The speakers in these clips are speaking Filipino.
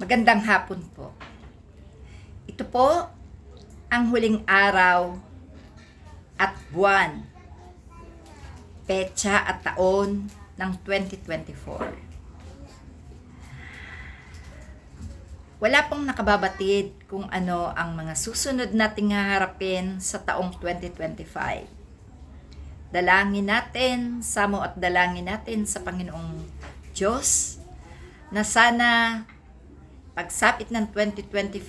Magandang hapon po. Ito po ang huling araw at buwan, petsa at taon ng 2024. Wala pong nakababatid kung ano ang mga susunod nating haharapin sa taong 2025. Dalangin natin, samo at dalangin natin sa Panginoong Diyos na sana pagsapit ng 2025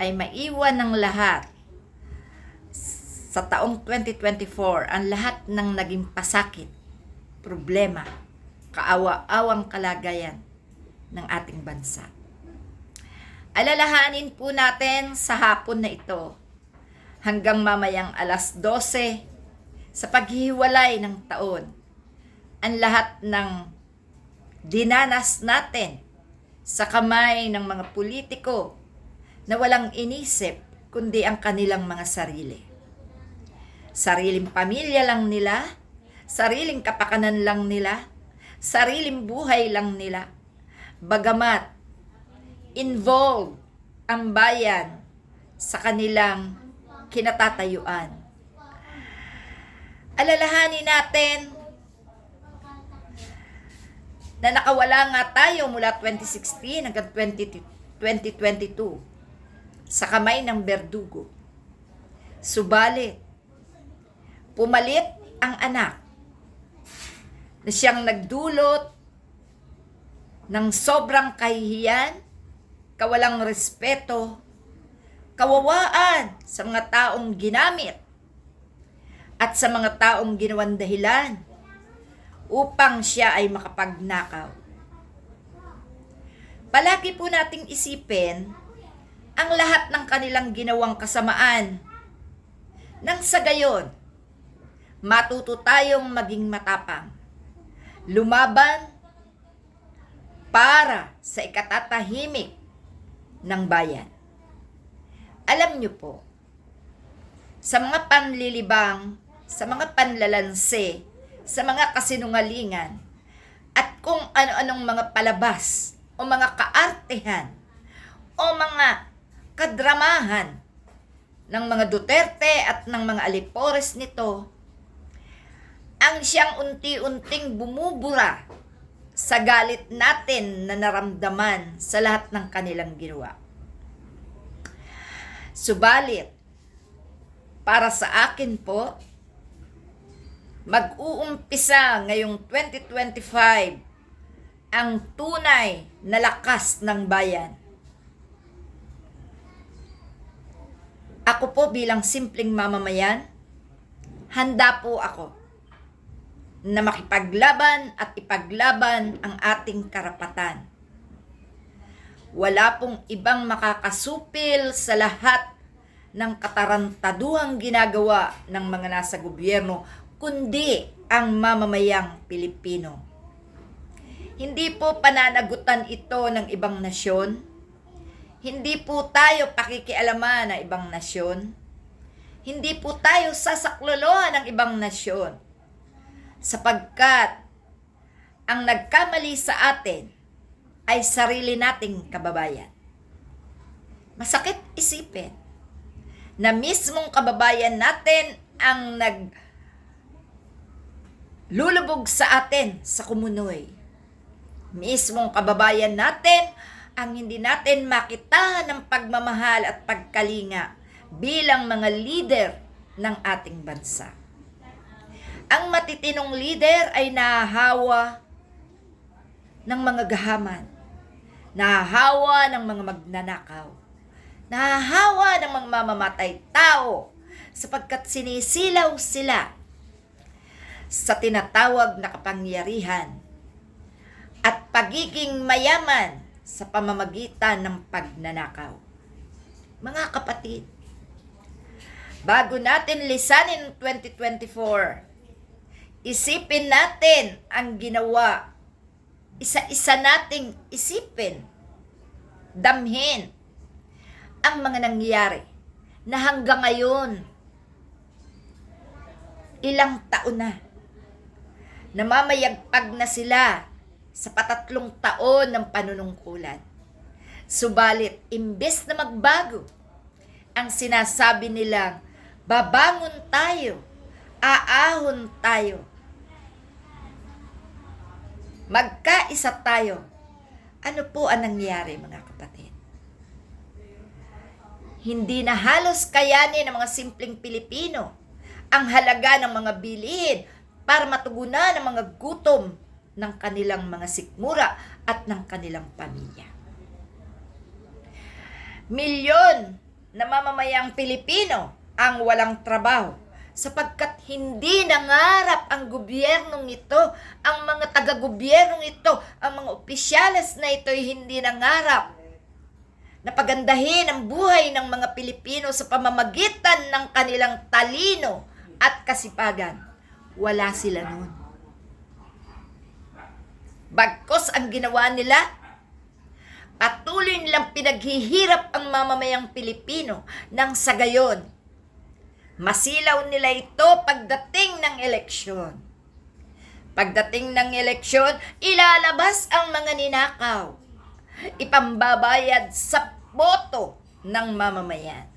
ay maiwan ng lahat sa taong 2024 ang lahat ng naging pasakit, problema, kaawa-awang kalagayan ng ating bansa. Alalahanin po natin sa hapon na ito hanggang mamayang alas 12 sa paghihiwalay ng taon ang lahat ng dinanas natin sa kamay ng mga politiko na walang inisip kundi ang kanilang mga sarili. Sariling pamilya lang nila, sariling kapakanan lang nila, sariling buhay lang nila. Bagamat involved ang bayan sa kanilang kinatatayuan. Alalahanin natin na nakawala nga tayo mula 2016 hanggang 20, 2022 sa kamay ng berdugo. Subalit, pumalit ang anak na siyang nagdulot ng sobrang kahihiyan, kawalang respeto, kawawaan sa mga taong ginamit at sa mga taong ginawang dahilan upang siya ay makapagnakaw. Palagi po nating isipin ang lahat ng kanilang ginawang kasamaan. Nang sa gayon, matuto tayong maging matapang. Lumaban para sa ikatatahimik ng bayan. Alam niyo po, sa mga panlilibang, sa mga panlalanse, sa mga kasinungalingan, at kung ano-anong mga palabas o mga kaartehan o mga kadramahan ng mga Duterte at ng mga alipores nito, ang siyang unti-unting bumubura sa galit natin na naramdaman sa lahat ng kanilang ginawa. Subalit, para sa akin po, mag-uumpisa ngayong 2025 ang tunay na lakas ng bayan. Ako po bilang simpleng mamamayan, handa po ako na makipaglaban at ipaglaban ang ating karapatan. Wala pong ibang makakasupil sa lahat ng katarantaduhang ginagawa ng mga nasa gobyerno kundi ang mamamayang Pilipino. Hindi po pananagutan ito ng ibang nasyon. Hindi po tayo pakikialaman ng ibang nasyon. Hindi po tayo sasaklolohan ng ibang nasyon. Sapagkat ang nagkamali sa atin ay sarili nating kababayan. Masakit isipin na mismong kababayan natin ang nag lulubog sa atin sa kumunoy. Mismong kababayan natin ang hindi natin makita ng pagmamahal at pagkalinga bilang mga leader ng ating bansa. Ang matitinong leader ay nahahawa ng mga gahaman, nahahawa ng mga magnanakaw, nahahawa ng mga mamamatay tao sapagkat sinisilaw sila sa tinatawag na kapangyarihan at pagiging mayaman sa pamamagitan ng pagnanakaw. Mga kapatid, bago natin lisanin 2024, isipin natin ang ginawa. Isa-isa nating isipin, damhin ang mga nangyayari na hanggang ngayon, ilang taon na, namamayagpag na sila sa patatlong taon ng panunungkulan. Subalit, imbes na magbago, ang sinasabi nilang, babangon tayo, aahon tayo, magkaisa tayo. Ano po ang nangyari mga kapatid? Hindi na halos kayanin ng mga simpleng Pilipino ang halaga ng mga bilihin para matugunan ang mga gutom ng kanilang mga sikmura at ng kanilang pamilya. Milyon na mamamayang Pilipino ang walang trabaho sapagkat hindi nangarap ang gobyernong ito, ang mga taga-gobyernong ito, ang mga opisyales na ito ay hindi nangarap na pagandahin ang buhay ng mga Pilipino sa pamamagitan ng kanilang talino at kasipagan. Wala sila noon. Bagkos ang ginawa nila, patuloy nilang pinaghihirap ang mamamayang Pilipino nang sa gayon, masilaw nila ito pagdating ng eleksyon. Pagdating ng eleksyon, ilalabas ang mga ninakaw. Ipambabayad sa boto ng mamamayan.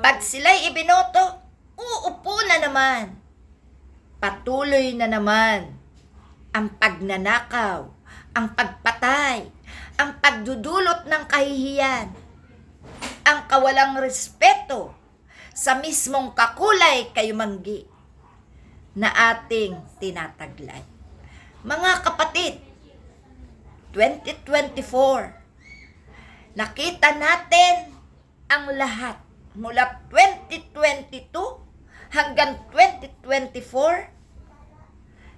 Pag sila'y ibinoto, uupo na naman. Patuloy na naman ang pagnanakaw, ang pagpatay, ang pagdudulot ng kahihiyan, ang kawalang respeto sa mismong kakulay kayumanggi na ating tinataglay. Mga kapatid, 2024, nakita natin ang lahat mula 2022 hanggang 2024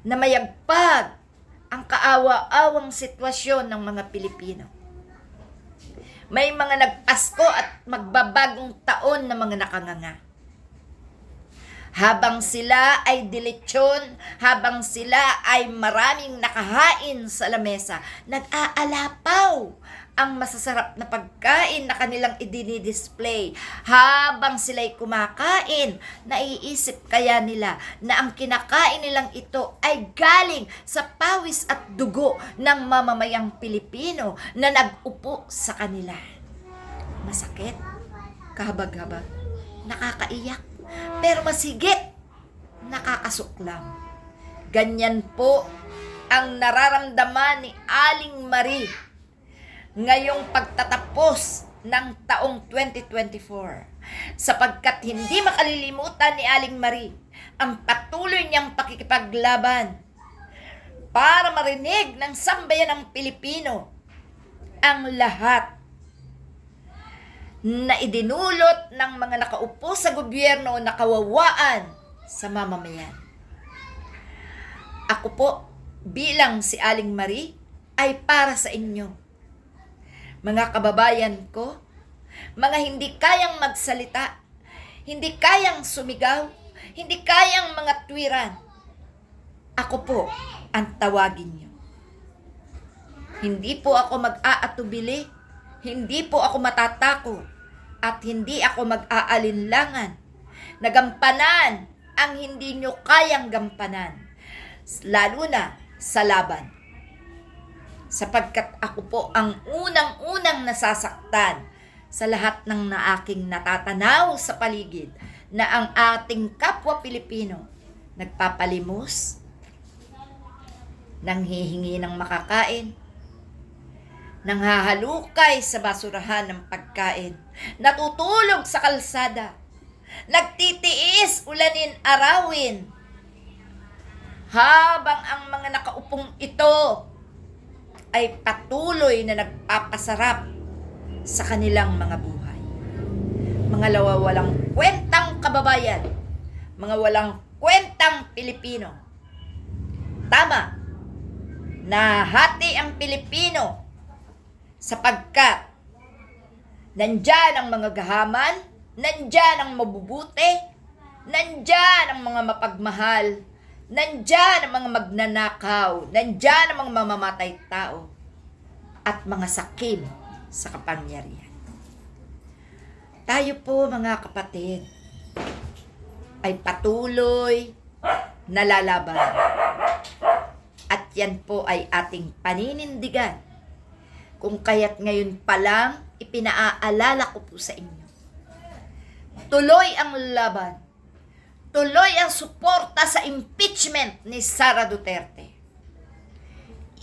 na mayagpag ang kaawa-awang sitwasyon ng mga Pilipino. May mga nagpasko at magbabagong taon na mga nakanganga. Habang sila ay dilitsyon, habang sila ay maraming nakahain sa lamesa, nag-aalapaw ang masasarap na pagkain na kanilang idinidisplay. Habang sila'y kumakain, naiisip kaya nila na ang kinakain nilang ito ay galing sa pawis at dugo ng mamamayang Pilipino na nag-upo sa kanila. Masakit, kahabag-habag, nakakaiyak, pero masigit, nakakasuklam. Ganyan po ang nararamdaman ni Aling Marie ngayong pagtatapos ng taong 2024 sapagkat hindi makalilimutan ni Aling Marie ang patuloy niyang pakikipaglaban para marinig ng sambayan ng Pilipino ang lahat na idinulot ng mga nakaupo sa gobyerno na kawawaan sa mamamayan. Ako po, bilang si Aling Marie, ay para sa inyo. Mga kababayan ko, mga hindi kayang magsalita, hindi kayang sumigaw, hindi kayang mga tuwiran. Ako po ang tawagin niyo. Hindi po ako mag-aatubili, hindi po ako matatako, at hindi ako mag-aalinlangan. Nagampanan ang hindi nyo kayang gampanan, lalo na sa laban sapagkat ako po ang unang-unang nasasaktan sa lahat ng na aking natatanaw sa paligid na ang ating kapwa Pilipino nagpapalimos, nanghihingi ng makakain, nanghahalukay sa basurahan ng pagkain, natutulog sa kalsada, nagtitiis ulanin arawin, habang ang mga nakaupong ito ay patuloy na nagpapasarap sa kanilang mga buhay. Mga lawawalang kwentang kababayan, mga walang kwentang Pilipino. Tama, nahati ang Pilipino sapagkat nandyan ang mga gahaman, nandyan ang mabubuti, nandyan ang mga mapagmahal, Nandyan ang mga magnanakaw, nandyan ang mga mamamatay tao, at mga sakim sa kapangyarihan. Tayo po mga kapatid, ay patuloy na lalaban. At yan po ay ating paninindigan Kung kaya't ngayon pa lang, ipinaaalala ko po sa inyo. Tuloy ang laban. Tuloy ang suporta sa impeachment ni Sara Duterte.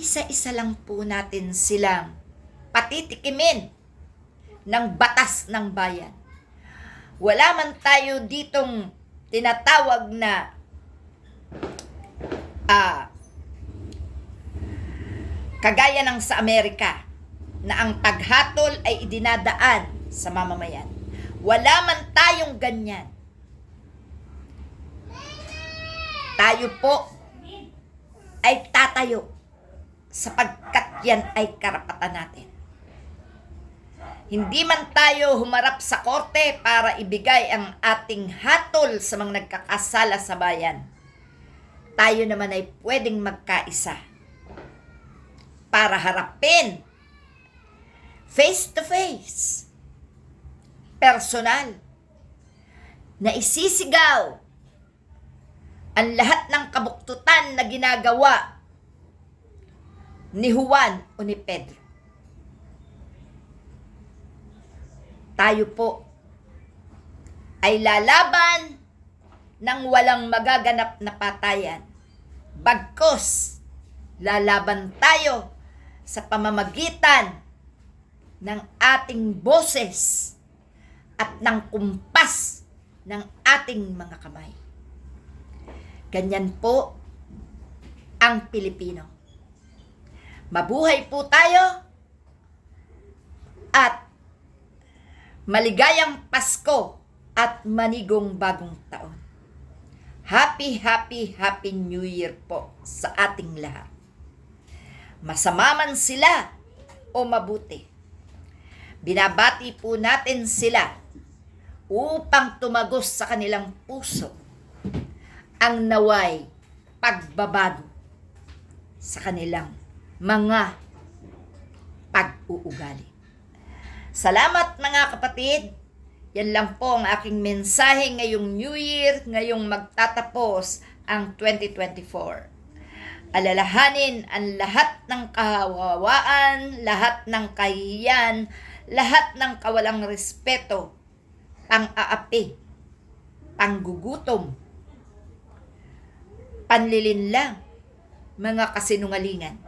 Isa-isa lang po natin silang patitikimin ng batas ng bayan. Wala man tayo ditong tinatawag na ah kagaya ng sa Amerika na ang paghatol ay idinadaan sa mamamayan. Wala man tayong ganyan. Tayo po ay tatayo sapagkat yan ay karapatan natin. Hindi man tayo humarap sa korte para ibigay ang ating hatol sa mga nagkakasala sa bayan. Tayo naman ay pwedeng magkaisa para harapin face to face, personal, na isisigaw ang lahat ng kabuktutan na ginagawa ni Juan o ni Pedro. Tayo po ay lalaban ng walang magaganap na patayan. Bagkos, lalaban tayo sa pamamagitan ng ating boses at ng kumpas ng ating mga kamay. Ganyan po ang Pilipino. Mabuhay po tayo at maligayang Pasko at manigong bagong taon. Happy, happy, happy New Year po sa ating lahat. Masama man sila o mabuti. Binabati po natin sila upang tumagos sa kanilang puso ang naway pagbabago sa kanilang mga pag-uugali. Salamat mga kapatid. Yan lang po ang aking mensahe ngayong New Year, ngayong magtatapos ang 2024. Alalahanin ang lahat ng kahawawaan, lahat ng kahihiyan, lahat ng kawalang respeto, pang-aapi, panggugutom, panlilinlang, mga kasinungalingan.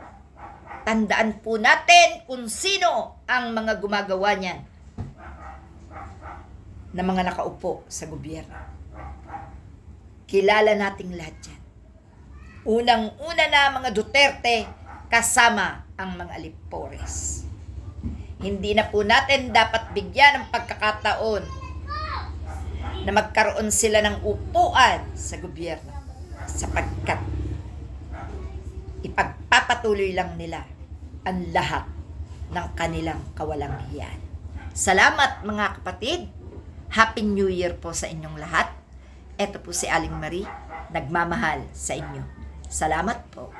Tandaan po natin kung sino ang mga gumagawa niyan na mga nakaupo sa gobyerno. Kilala nating lahat yan. Unang-una na mga Duterte kasama ang mga Alipores. Hindi na po natin dapat bigyan ng pagkakataon na magkaroon sila ng upuan sa gobyerno sapagkat ipagpapatuloy lang nila ang lahat ng kanilang kawalang hiyan. Salamat mga kapatid. Happy New Year po sa inyong lahat. Ito po si Aling Marie, nagmamahal sa inyo. Salamat po.